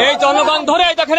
এই, জনগণ ধরে এই দেখেন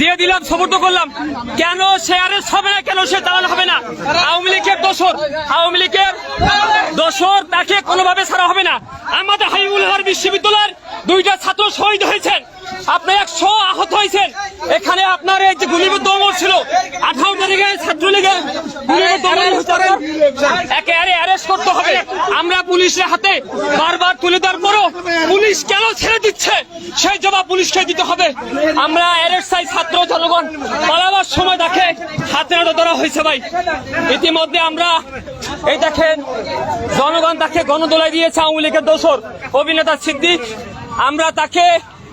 দিয়ে দিলাম সমর্থ করলাম। কেন সে আরেস্ট হবে না, কেন সে দালাল হবে না? আওয়ামী লীগের দোষর, আওয়ামী লীগের দোষর তাকে কোনোভাবে ছাড়া হবে না। আমাদের হাইবুল হার বিশ্ববিদ্যালয়ের দুইটা ছাত্র শহীদ হয়েছেন। আপনি একশো আহত হয়েছেন। এখানে আপনার এই যে গুলিবিদ্ধ অমর ছিল, আঠারো তারিখে ছাত্রলীগের একেবারে অ্যারেস্ট করতে হবে। আমরা পুলিশের হাতে বারবার তুলে দেওয়ার পরও পুলিশ কেন ছেড়ে দিচ্ছে? সেই জবাব পুলিশকে দিতে হবে। আমরা অ্যারেস্ট চাই ছাত্র জনগণ। পালাবার সময় দেখে হাতে নাড়া ধরা হয়েছে ভাই। ইতিমধ্যে আমরা, এই দেখেন, জনগণ তাকে গণদোলায় দিয়েছে আওয়ামী লীগের দোষর অভিনেতা সিদ্দিক। আমরা তাকে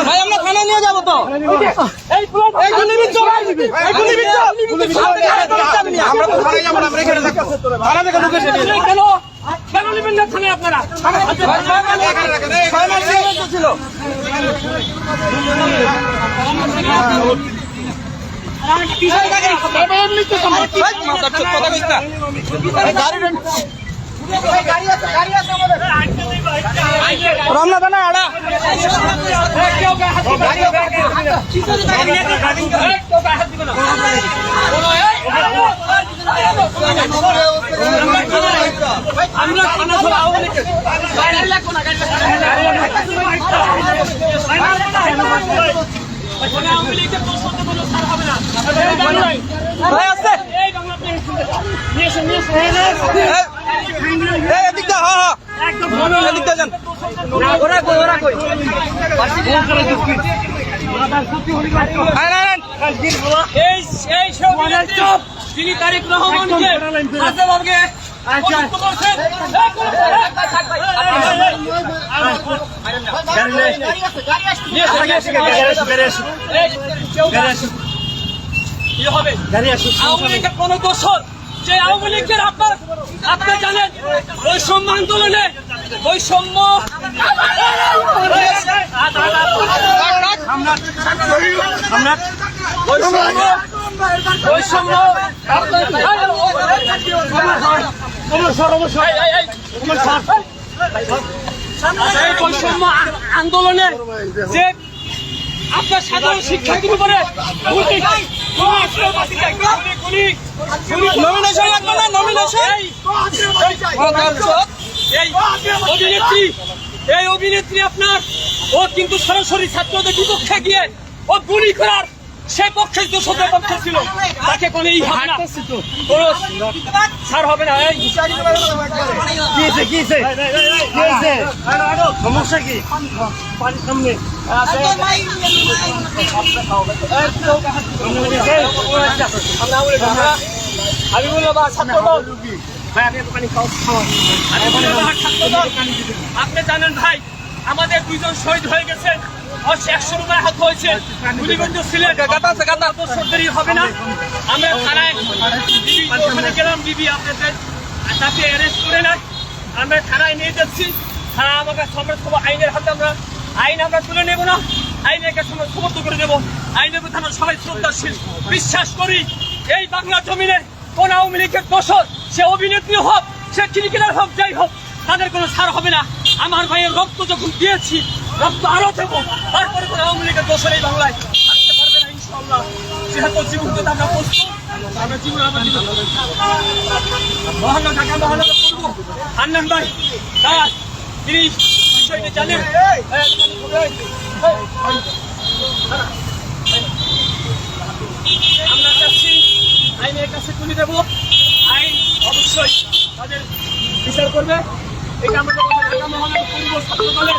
ভাই আমরা থানা নিয়ে যাব তো আমরা তো থানায় যাব না আমরা এখানে থাকব থানা থেকে ঢুকে কেন কেন নেবেন না থানায় আপনারা ছিল রমনা থানা আড়া ভাই আসছে এই বাংলা নিয়ে এসে নিয়ে এসে এই এদিক দা হ্যাঁ হ্যাঁ একদম এদিক দা যান ওরা কই ওরা কই আয় না এই এই সব যিনি তারিক রহমানকে লীগের কোন দোষর যে আওয়ামী লীগের আপনার আপনি জানেন বৈষম্য আন্দোলনে বৈষম্য বৈষম্য আন্দোলনে যে আপনার সাধারণ শিক্ষা উপরে করে গুলি, গুলি, গুলি, নমিনেশন লাগবে না? নমিনেশন এই এই অভিনেত্রী এই অভিনেত্রী আপনার। ও কিন্তু সরাসরি ছাত্রদের বিপক্ষে গিয়ে ও গুলি করার সে পক্ষে দোষদের পক্ষে ছিল তাকে কোনো ই হবে না কোনো হবে না এই কিছে কিছে কিছে সমস্যা কি বাড়ির সামনে আমি বা ছাত্র। আপনি জানেন ভাই আমাদের দুইজন শহীদ হয়ে গেছে একশো রুপায় হাত হয়েছে। গুলিবন্ধ ছিলেন সরকারি হবে না। আমরা থানায় ডিবি ওখানে গেলাম ডিবি আপনাদের তাকে অ্যারেস্ট করে নাই আমরা থানায় নিয়ে যাচ্ছি। থানা আমাকে আইনের হাতে আমরা আইন আমরা তুলে নেব না। আইনের কাছে আমরা সমর্থ করে দেবো আইনের প্রতি আমরা সবাই শ্রদ্ধাশীল। বিশ্বাস করি এই বাংলা জমিনে কোন আওয়ামী লীগের দোষর সে অভিনেত্রী হোক সে ক্রিকেটার হোক যাই হোক তাদের কোনো সার হবে না। আমার ভাইয়ের রক্ত যখন দিয়েছি রক্ত আরও দেবো তারপরে কোনো আওয়ামী লীগের দোষর এই বাংলায় আসতে পারবে না ইনশাল্লাহ যেহেতু জীবন দিতে আমরা জীবন আমরা জীবন মহানগর ঢাকা মহানগর করব আন্নান ভাই তার তিনি বিষয়টি জানেন আমরা চাচ্ছি আইনের কাছে তুলে দেব। আইন অবশ্যই তাদের বিচার করবে। এটা আমাদের ঢাকা মহানগর পূর্ব ছাত্র দলের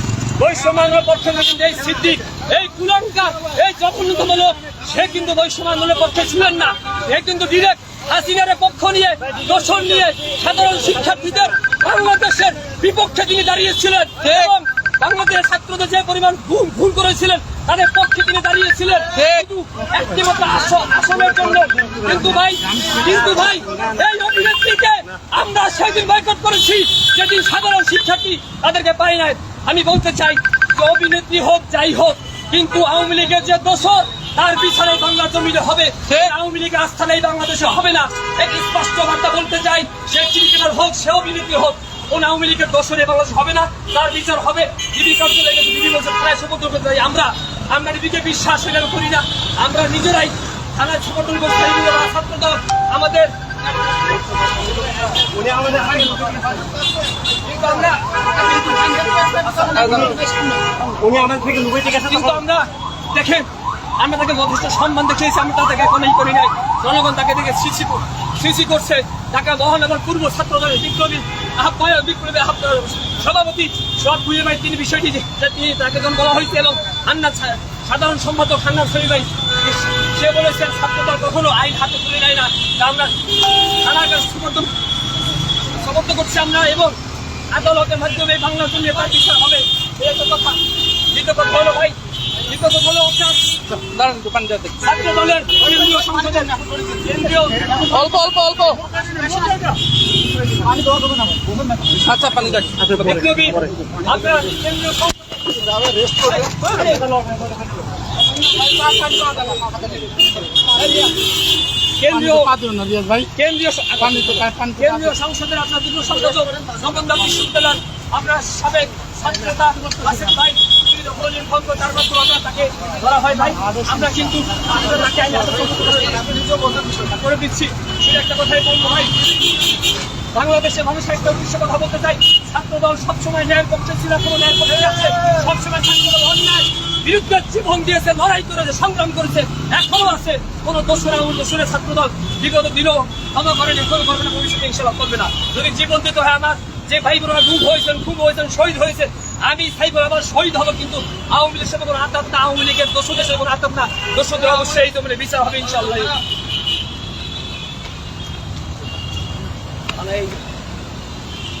ভাই। পক্ষে কিন্তু এই সিদ্দিক এই কুলাঙ্কার এই জঘন্যতম লোক সে কিন্তু বৈষম্যান্ডের পক্ষে ছিলেন না। এ কিন্তু ডিরেক্ট হাসিনার পক্ষ নিয়ে দোষণ নিয়ে সাধারণ শিক্ষার্থীদের বাংলাদেশের বিপক্ষে তিনি দাঁড়িয়েছিলেন এবং বাংলাদেশের ছাত্রদের যে পরিমাণ ভুল ভুল করেছিলেন তাদের পক্ষে তিনি দাঁড়িয়েছিলেন। কিন্তু একটি মাত্র আস- আসনের জন্য কিন্তু ভাই কিন্তু ভাই এই অভিনেত্রীকে আমরা সেদিন বয়কট করেছি যেদিন সাধারণ শিক্ষার্থী তাদেরকে পাই নাই। আমি বলতে চাই যে অভিনেত্রী হোক যাই হোক কিন্তু আওয়ামী লীগের যে দোষর তার বিচারে বাংলা জমিনে হবে। সে আওয়ামী লীগের আস্থা নেই বাংলাদেশে হবে না। একটি স্পষ্ট বার্তা বলতে চাই? সে ক্রিকেটার হোক সে অভিনেত্রী হোক কোন আওয়ামী লীগের দোষরে বাংলাদেশ হবে না। তার বিচার হবে গেছে ডিবি থানায় সমর্থন করতে চাই আমরা। আমরা নিজেকে বিশ্বাস এটা করি না। আমরা নিজেরাই থানায় সমর্থন করতে চাই নিজেরা ছাত্র দল আমাদের উনি আমাদের থেকে লুকাইতে গেছে কিন্তু আমরা দেখেন আমরা তাকে যথেষ্ট সম্মান দেখিয়েছি তাকে কোনোই করি নাই। জনগণ তাকে দেখে সিসি সিসি করছে। ঢাকা মহানগর পূর্ব ছাত্র দলের বিপ্লবী আহ্বায়ক বিপ্লবী আহ্বায়ক সভাপতি সব বুঝে ভাই তিনি বিষয়টি তিনি তাকে যখন বলা হয়েছে এবং হান্নান সা- সাধারণ সম্পাদক হান্নান শরীফ ভাই সে বলেছেন ছাত্রদল কখনো আইন হাতে তুলে নেয় না। আমরা থানার কাছে সমর্থন সমর্থন করছি আমরা এবং আদালতের মাধ্যমে বাংলার জন্য তার বিচার হবে। এই একটা কথা। দ্বিতীয় কথা হলো ভাই দ্বিতীয় কথা হলো আপনার দাঁড়ান একটু পানি যাতে ছাত্র দলের কেন্দ্রীয় সংসদের কেন্দ্রীয় অল্প অল্প অল্প। আচ্ছা পানি যাক আপনার কেন্দ্রীয় সংসদ কেন্দ্রীয় ভাই। কেন্দ্রীয় কেন্দ্রীয় সংসদের আপনার সংযোজক নবন্দা সাবেক ছাত্রতা ভাই তাকে ধরা হয় ভাই। আমরা কিন্তু করে দিচ্ছি। সেটা একটা কথাই বলব ভাই। বাংলাদেশে মানুষের একটা উদ্দেশ্য কথা বলতে চাই। ছাত্র দল সবসময় ন্যায়ের পক্ষে ছিল, কোনো ন্যায়ের পক্ষে আছে সবসময় ছাত্র দল অন্যায়। বিরুদ্ধে জীবন দিয়েছে, লড়াই করেছে, সংগ্রাম করেছে। এখনও আছে। কোন দোষরা দোষরে ছাত্র দল বিগত দিনও ক্ষমা করেন এখনও করবে না ভবিষ্যতে ইনশাল্লাহ করবে না। যদি জীবন দিতে হয় আমার, যে ভাই বোনেরা ডুব হয়েছেন, খুব হয়েছেন, শহীদ হয়েছে আমি সাইবর আবার শহীদ হব কিন্তু আওয়ামী লীগের সাথে কোনো আতাত না, আওয়ামী লীগের দোষদের সাথে কোনো আতাত না দোষদের অবশ্যই তো মানে বিচার হবে ইনশাল্লাহ মানে এই ভাই এমনি যাব হ্যাঁ